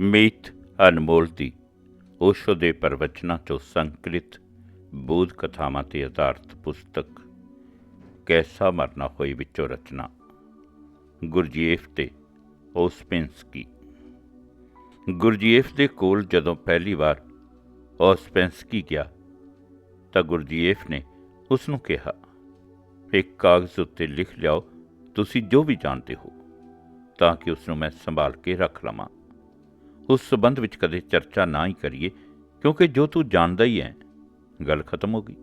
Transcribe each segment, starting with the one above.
ਮੀਤ ਅਨਮੋਲ ਦੀ ਓਸ਼ੋ ਦੇ ਪ੍ਰਵਚਨਾਂ ਚੋਂ ਸੰਕਲਿਤ, ਬੋਧ ਕਥਾਵਾਂ ਤੇ ਆਧਾਰਿਤ ਪੁਸਤਕ, ਕੈਸਾ ਮਰਨਾ ਹੋਈ ਵਿੱਚੋਂ ਰਚਨਾ ਗੁਰਜੀਫ ਤੇ ਓਸਪੈਂਸਕੀ। ਗੁਰਜੀਫ ਦੇ ਕੋਲ ਜਦੋਂ ਪਹਿਲੀ ਵਾਰ ਓਸਪੈਂਸਕੀ ਗਿਆ, ਤਾਂ ਗੁਰਜੀਫ ਨੇ ਉਸ ਨੂੰ ਕਿਹਾ, ਇੱਕ ਕਾਗਜ਼ ਉੱਤੇ ਲਿਖ ਲਿਆਓ, ਤੁਸੀਂ ਜੋ ਵੀ ਜਾਣਦੇ ਹੋ, ਤਾਂ ਕਿ ਉਸ ਨੂੰ ਮੈਂ ਸੰਭਾਲ ਕੇ ਰੱਖ ਲਵਾਂ। ਉਸ ਸਬੰਧ ਵਿੱਚ ਕਦੇ ਚਰਚਾ ਨਾ ਹੀ ਕਰੀਏ, ਕਿਉਂਕਿ ਜੋ ਤੂੰ ਜਾਣਦਾ ਹੀ ਹੈ, ਗੱਲ ਖਤਮ ਹੋ ਗਈ।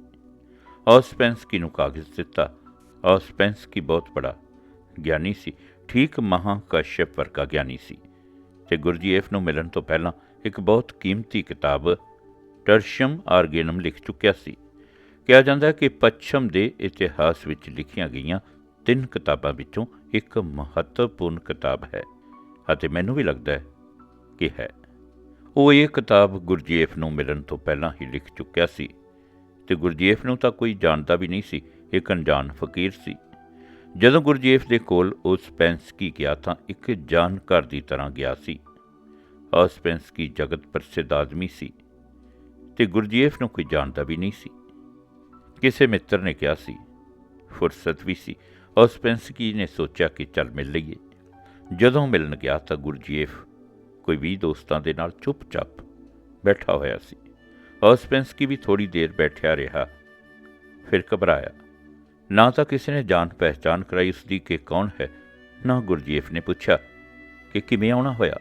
ਔਸਪੈਂਸਕੀ ਨੂੰ ਕਾਗਜ਼ ਦਿੱਤਾ। ਔਸਪੈਂਸਕੀ ਬਹੁਤ ਬੜਾ ਗਿਆਨੀ ਸੀ। ਠੀਕ ਮਹਾ ਕਸ਼ਯਪ ਵਰਗਾ ਗਿਆਨੀ ਸੀ। ਤੇ ਗੁਰਜੀਐਫ ਨੂੰ ਮਿਲਣ ਤੋਂ ਪਹਿਲਾਂ ਇੱਕ ਬਹੁਤ ਕੀਮਤੀ ਕਿਤਾਬ ਟਰਸ਼ਮ ਆਰਗੇਨਮ ਲਿਖ ਚੁੱਕਿਆ ਸੀ। ਕਿਹਾ ਜਾਂਦਾ ਕਿ ਪੱਛਮ ਦੇ ਇਤਿਹਾਸ ਵਿੱਚ ਲਿਖੀਆਂ ਗਈਆਂ ਤਿੰਨ ਕਿਤਾਬਾਂ ਵਿੱਚੋਂ ਇੱਕ ਮਹੱਤਵਪੂਰਨ ਕਿਤਾਬ ਹੈ। ਅਤੇ ਮੈਨੂੰ ਵੀ ਲੱਗਦਾ ਹੈ ਕਿ ਹੈ ਉਹ ਇਹ ਕਿਤਾਬ ਗੁਰਜੀਐਫ ਨੂੰ ਮਿਲਣ ਤੋਂ ਪਹਿਲਾਂ ਹੀ ਲਿਖ ਚੁੱਕਿਆ ਸੀ ਤੇ ਗੁਰਜੀਐਫ ਨੂੰ ਤਾਂ ਕੋਈ ਜਾਣਦਾ ਵੀ ਨਹੀਂ ਸੀ ਇੱਕ ਅਣਜਾਣ ਫਕੀਰ ਸੀ ਜਦੋਂ ਗੁਰਜੀਐਫ ਦੇ ਕੋਲ ਉਸ ਪੈਂਸਕੀ ਗਿਆ ਤਾਂ ਇੱਕ ਜਾਣਕਾਰ ਦੀ ਤਰ੍ਹਾਂ ਗਿਆ ਸੀ ਉਸ ਪੈਂਸਕੀ ਜਗਤ ਪ੍ਰਸਿੱਧ ਆਦਮੀ ਸੀ ਤੇ ਗੁਰਜੀਐਫ ਨੂੰ ਕੋਈ ਜਾਣਦਾ ਵੀ ਨਹੀਂ ਸੀ ਕਿਸੇ ਮਿੱਤਰ ਨੇ ਕਿਹਾ ਸੀ ਫੁਰਸਤ ਵੀ ਸੀ ਉਸ ਪੈਂਸਕੀ ਨੇ ਸੋਚਿਆ ਕਿ ਚੱਲ ਮਿਲ ਲਈਏ ਜਦੋਂ ਮਿਲਣ ਗਿਆ ਤਾਂ ਗੁਰਜੀਐਫ ਕੋਈ ਵੀ ਦੋਸਤਾਂ ਦੇ ਨਾਲ ਚੁੱਪਚਾਪ ਬੈਠਾ ਹੋਇਆ ਸੀ। ਔਸਪੈਂਸਕੀ ਵੀ ਥੋੜੀ ਦੇਰ ਬੈਠਿਆ ਰਿਹਾ। ਫਿਰ ਘਬਰਾਇਆ। ਨਾ ਤਾਂ ਕਿਸੇ ਨੇ ਜਾਣ ਪਹਿਚਾਨ ਕਰਾਈ ਉਸ ਦੀ ਕਿ ਕੌਣ ਹੈ, ਨਾ ਗੁਰਜੀਫ ਨੇ ਪੁੱਛਿਆ ਕਿ ਕਿਵੇਂ ਆਉਣਾ ਹੋਇਆ।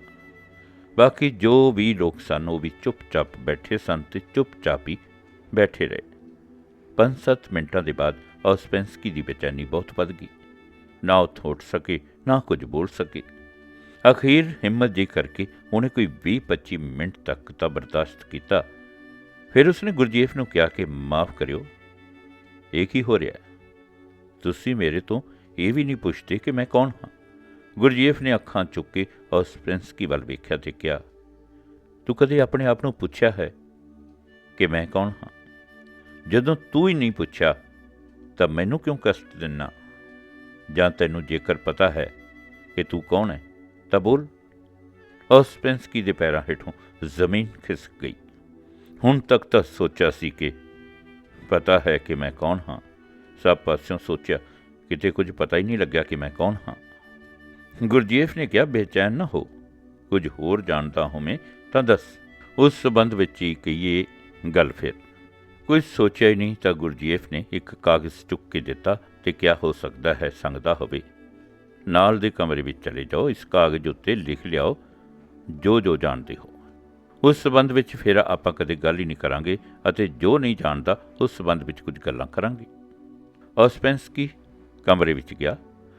ਬਾਕੀ ਜੋ ਵੀ ਲੋਕ ਸਨ, ਉਹ ਵੀ ਚੁੱਪਚਾਪ ਬੈਠੇ ਸਨ ਤੇ ਚੁੱਪਚਾਪ ਹੀ ਬੈਠੇ ਰਹੇ। 5-7 ਮਿੰਟਾਂ ਦੇ ਬਾਅਦ ਔਸਪੈਂਸਕੀ ਦੀ ਬੇਚੈਨੀ ਬਹੁਤ ਵੱਧ ਗਈ। ਨਾ ਉਹ ਉੱਠ ਸਕੇ, ਨਾ ਕੁਝ ਬੋਲ ਸਕੇ। ਅਖੀਰ ਹਿੰਮਤ ਜੀ ਕਰਕੇ ਉਹਨੇ ਕੋਈ 20-25 ਮਿੰਟ ਤੱਕ ਤਾਂ ਬਰਦਾਸ਼ਤ ਕੀਤਾ। ਫਿਰ ਉਸਨੇ ਗੁਰਜੀਤ ਨੂੰ ਕਿਹਾ ਕਿ ਮਾਫ ਕਰਿਓ। ਇਹ ਕੀ ਹੋ ਰਿਹਾ ਤੁਸੀਂ ਮੇਰੇ ਤੋਂ ਇਹ ਵੀ ਨਹੀਂ ਪੁੱਛਦੇ ਕਿ ਮੈਂ ਕੌਣ ਹਾਂ? ਗੁਰਜੀਤ ਨੇ ਅੱਖਾਂ ਚੁੱਕ ਕੇ ਉਸ ਪ੍ਰਿੰਸਕੀ ਵੱਲ ਵੇਖਿਆ ਤੇ ਕਿਹਾ, ਤੂੰ ਕਦੇ ਆਪਣੇ ਆਪ ਨੂੰ ਪੁੱਛਿਆ ਹੈ ਕਿ ਮੈਂ ਕੌਣ ਹਾਂ? ਜਦੋਂ ਤੂੰ ਹੀ ਨਹੀਂ ਪੁੱਛਿਆ, ਤਾਂ ਮੈਨੂੰ ਕਿਉਂ ਕਸ਼ਟ ਦਿੰਨਾ? ਜਾਂ ਤੈਨੂੰ ਜੇਕਰ ਪਤਾ ਹੈ ਕਿ ਤੂੰ ਕੌਣ ਹੈ ਤਾਂ ਬੋਲ ਔਸਪੈਂਸਕੀ ਦੇ ਪੈਰਾਂ ਹੇਠੋਂ ਜ਼ਮੀਨ ਖਿਸਕ ਗਈ। ਹੁਣ ਤੱਕ ਤਾਂ ਸੋਚਿਆ ਸੀ ਕਿ ਪਤਾ ਹੈ ਕਿ ਮੈਂ ਕੌਣ ਹਾਂ। ਸਭ ਪਾਸਿਓਂ ਸੋਚਿਆ, ਕਿਤੇ ਕੁਝ ਪਤਾ ਹੀ ਨਹੀਂ ਲੱਗਿਆ ਕਿ ਮੈਂ ਕੌਣ ਹਾਂ। ਗੁਰਜੀਤ ਨੇ ਕਿਹਾ, ਬੇਚੈਨ ਨਾ ਹੋ। ਕੁਝ ਹੋਰ ਜਾਣਦਾ ਹੋਵੇਂ ਤਾਂ ਦੱਸ। ਉਸ ਸਬੰਧ ਵਿੱਚ ਹੀ ਕਹੀਏ ਗੱਲ ਫਿਰ। ਕੁਝ ਸੋਚਿਆ ਹੀ ਨਹੀਂ ਤਾਂ ਗੁਰਜੀਤ ਨੇ ਇੱਕ ਕਾਗਜ਼ ਚੁੱਕ ਕੇ ਦਿੱਤਾ ਤੇ ਕਿਹਾ, ਹੋ ਸਕਦਾ ਹੈ, ਸੰਗਦਾ ਹੋਵੇ। ਨਾਲ ਦੇ ਕਮਰੇ ਵਿੱਚ ਚਲੇ ਜਾਓ, ਇਸ ਕਾਗਜ਼ ਉੱਤੇ ਲਿਖ ਲਿਆਓ, ਜੋ ਜੋ ਜਾਣਦੇ ਹੋ। ਉਸ ਸਬੰਧ ਵਿੱਚ ਫਿਰ ਆਪਾਂ ਕਦੇ ਗੱਲ ਹੀ ਨਹੀਂ ਕਰਾਂਗੇ ਅਤੇ ਜੋ ਨਹੀਂ ਜਾਣਦਾ, ਉਸ ਸਬੰਧ ਵਿੱਚ ਕੁਝ ਗੱਲਾਂ ਕਰਾਂਗੇ। ਔਸਪੈਂਸਕੀ ਕਮਰੇ ਵਿੱਚ ਗਿਆ।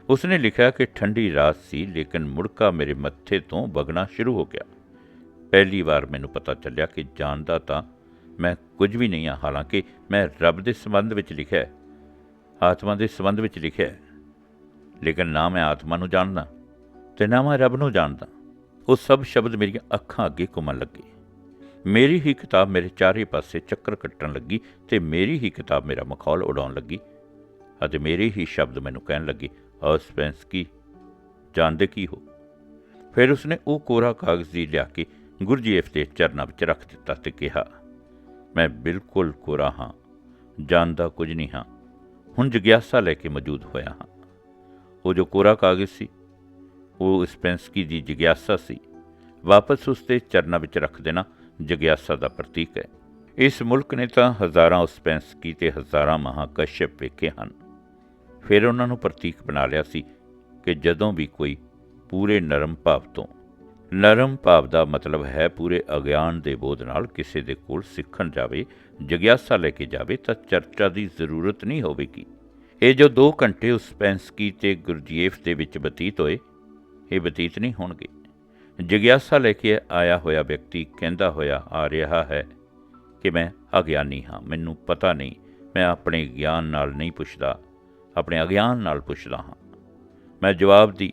ਉਸਨੇ ਲਿਖਿਆ ਕਿ ਠੰਡੀ ਰਾਤ ਸੀ, ਲੇਕਿਨ ਮੁੜਕਾ ਮੇਰੇ ਮੱਥੇ ਤੋਂ ਵਗਣਾ ਸ਼ੁਰੂ ਹੋ ਗਿਆ। ਪਹਿਲੀ ਵਾਰ ਮੈਨੂੰ ਪਤਾ ਚੱਲਿਆ ਕਿ ਜਾਣਦਾ ਤਾਂ ਮੈਂ ਕੁਝ ਵੀ ਨਹੀਂ ਹਾਂ, ਹਾਲਾਂਕਿ ਮੈਂ ਰੱਬ ਦੇ ਸੰਬੰਧ ਵਿੱਚ ਲਿਖਿਆ ਆਤਮਾ ਦੇ ਸੰਬੰਧ ਵਿੱਚ ਲਿਖਿਆ ਲੇਕਿਨ ਨਾ ਮੈਂ ਆਤਮਾ ਨੂੰ ਜਾਣਦਾ ਤੇ ਨਾ ਮੈਂ ਰੱਬ ਨੂੰ ਜਾਣਦਾ। ਉਹ ਸਭ ਸ਼ਬਦ ਮੇਰੀਆਂ ਅੱਖਾਂ ਅੱਗੇ ਘੁੰਮਣ ਲੱਗੇ। ਮੇਰੀ ਹੀ ਕਿਤਾਬ ਮੇਰੇ ਚਾਰੇ ਪਾਸੇ ਚੱਕਰ ਕੱਟਣ ਲੱਗੀ ਤੇ ਮੇਰੀ ਹੀ ਕਿਤਾਬ ਮੇਰਾ ਮਖੌਲ ਉਡਾਉਣ ਲੱਗੀ ਅਤੇ ਮੇਰੇ ਹੀ ਸ਼ਬਦ ਮੈਨੂੰ ਕਹਿਣ ਲੱਗੇ ਔਸਪੈਂਸਕੀ ਜਾਣਦੇ ਕੀ ਹੋ? ਫਿਰ ਉਸਨੇ ਉਹ ਕੋਰਾ ਕਾਗਜ਼ੀ ਲਿਆ ਕੇ ਗੁਰਜੀਫ ਦੇ ਚਰਨਾਂ ਵਿੱਚ ਰੱਖ ਦਿੱਤਾ ਤੇ ਕਿਹਾ, ਮੈਂ ਬਿਲਕੁਲ ਕੋਰਾ ਹਾਂ, ਜਾਣਦਾ ਕੁਝ ਨਹੀਂ ਹਾਂ। ਹੁਣ ਜਗਿਆਸਾ ਲੈ ਕੇ ਮੌਜੂਦ ਹੋਇਆ ਹਾਂ। ਉਹ ਜੋ ਕੋਰਾ ਕਾਗਜ਼ ਸੀ ਉਹ ਸਪੈਂਸਕੀ ਦੀ ਜਿਗਿਆਸਾ ਸੀ ਵਾਪਸ ਉਸ ਤੇ ਚਰਨਾਂ ਵਿੱਚ ਰੱਖ ਦੇਣਾ ਜਿਗਿਆਸਾ ਦਾ ਪ੍ਰਤੀਕ ਹੈ ਇਸ ਮੁਲਕ ਨੇ ਤਾਂ ਹਜ਼ਾਰਾਂ ਉਸਪੈਂਸਕੀ ਤੇ ਹਜ਼ਾਰਾਂ ਮਹਾਕਸ਼ਯਪ ਵੇਖੇ ਹਨ ਫਿਰ ਉਹਨਾਂ ਨੂੰ ਪ੍ਰਤੀਕ ਬਣਾ ਲਿਆ ਸੀ ਕਿ ਜਦੋਂ ਵੀ ਕੋਈ ਪੂਰੇ ਨਰਮ ਭਾਵ ਤੋਂ ਨਰਮ ਭਾਵ ਦਾ ਮਤਲਬ ਹੈ ਪੂਰੇ ਅਗਿਆਨ ਦੇ ਬੋਧ ਨਾਲ ਕਿਸੇ ਦੇ ਕੋਲ ਸਿੱਖਣ ਜਾਵੇ ਜਗਿਆਸਾ ਲੈ ਕੇ ਜਾਵੇ ਤਾਂ ਚਰਚਾ ਦੀ ਜ਼ਰੂਰਤ ਨਹੀਂ ਹੋਵੇਗੀ ਇਹ ਜੋ 2 ਘੰਟੇ ਉਸ ਪੈਂਸਕੀ ਤੇ ਗੁਰਜੀਫ ਦੇ ਵਿੱਚ ਬਤੀਤ ਹੋਏ, ਇਹ ਬਤੀਤ ਨਹੀਂ ਹੋਣਗੇ। ਜਿਗਿਆਸਾ ਲੈ ਕੇ ਆਇਆ ਹੋਇਆ ਵਿਅਕਤੀ ਕਹਿੰਦਾ ਹੋਇਆ ਆ ਰਿਹਾ ਹੈ ਕਿ ਮੈਂ ਅਗਿਆਨੀ ਹਾਂ, ਮੈਨੂੰ ਪਤਾ ਨਹੀਂ, ਮੈਂ ਆਪਣੇ ਗਿਆਨ ਨਾਲ ਨਹੀਂ ਪੁੱਛਦਾ, ਆਪਣੇ ਅਗਿਆਨ ਨਾਲ ਪੁੱਛਦਾ ਹਾਂ। ਮੈਂ ਜਵਾਬ ਦੀ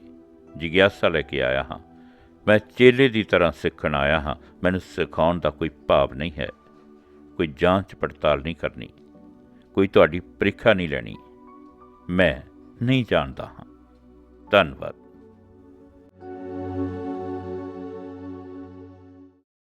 ਜਿਗਿਆਸਾ ਲੈ ਕੇ ਆਇਆ ਹਾਂ। ਮੈਂ ਚੇਲੇ ਦੀ ਤਰ੍ਹਾਂ ਸਿੱਖਣ ਆਇਆ ਹਾਂ, ਮੈਨੂੰ ਸਿਖਾਉਣ ਦਾ ਕੋਈ ਭਾਵ ਨਹੀਂ ਹੈ, ਕੋਈ ਜਾਂਚ ਪੜਤਾਲ ਨਹੀਂ ਕਰਨੀ, ਕੋਈ ਤੁਹਾਡੀ ਪ੍ਰੀਖਿਆ ਨਹੀਂ ਲੈਣੀ। ਮੈਂ ਨਹੀਂ ਜਾਣਦਾ ਹਾਂ। ਧੰਨਵਾਦ।